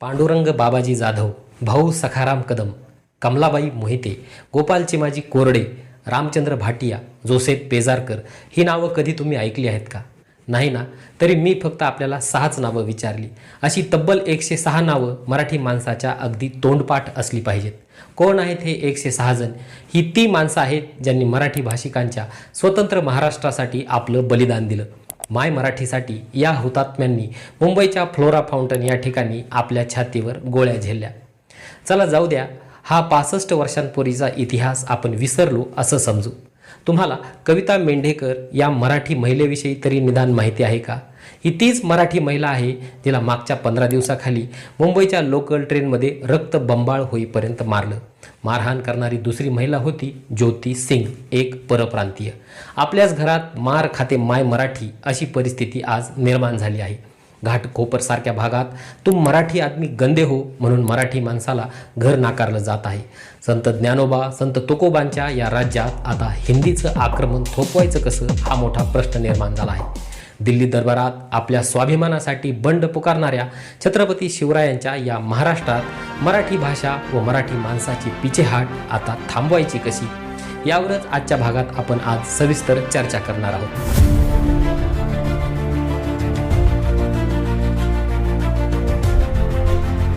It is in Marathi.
पांडुरंग बाबाजी जाधव भाऊ सखाराम कदम कमलाबाई मोहिते गोपाल चिमाजी कोरडे रामचंद्र भाटिया जोसेफ पेजारकर ही नावं कधी तुम्ही ऐकली आहेत का? नाही ना? तरी मी फक्त आपल्याला सहाच नावं विचारली. अशी तब्बल एकशे सहा नावं मराठी माणसाच्या अगदी तोंडपाठ असली पाहिजेत. कोण आहेत हे एकशे सहा जण? ही ती माणसं आहेत ज्यांनी मराठी भाषिकांच्या स्वतंत्र महाराष्ट्रासाठी आपलं बलिदान दिलं. माय मराठीसाठी या हुतात्म्यांनी मुंबईच्या फ्लोरा फाउंटन या ठिकाणी आपल्या छातीवर गोळ्या झेलल्या. चला जाऊ द्या हा पासष्ट वर्षांपूर्वीचा इतिहास आपण विसरलो असं समजू. तुम्हाला कविता मेंढेकर या मराठी महिलेविषयी तरी निदान माहिती आहे का? ही तीच मराठी महिला आहे जिला मागच्या पंधरा दिवसाखाली मुंबईच्या लोकल ट्रेनमध्ये रक्त बंबाळ होईपर्यंत मारलं. मारहाण करणारी दुसरी महिला होती ज्योती सिंग एक परप्रांतीय. आपल्याच घरात मार खाते माय मराठी अशी परिस्थिती आज निर्माण झाली आहे. घाटकोपरसारख्या भागात तुम मराठी आदमी गंदे हो म्हणून मराठी माणसाला घर नाकारलं जात आहे. संत ज्ञानोबा संत तुकोबांच्या या राज्यात आता हिंदीचं आक्रमण थोपवायचं कसं हा मोठा प्रश्न निर्माण झाला आहे. दिल्ली दरबारात आपल्या स्वाभिमानासाठी बंड पुकारणाऱ्या छत्रपती शिवरायांच्या या महाराष्ट्रात मराठी भाषा व मराठी माणसाची पिछेहाट आता थांबवायची कशी? यावरच आजच्या भागात आपण आज सविस्तर चर्चा करणार आहोत.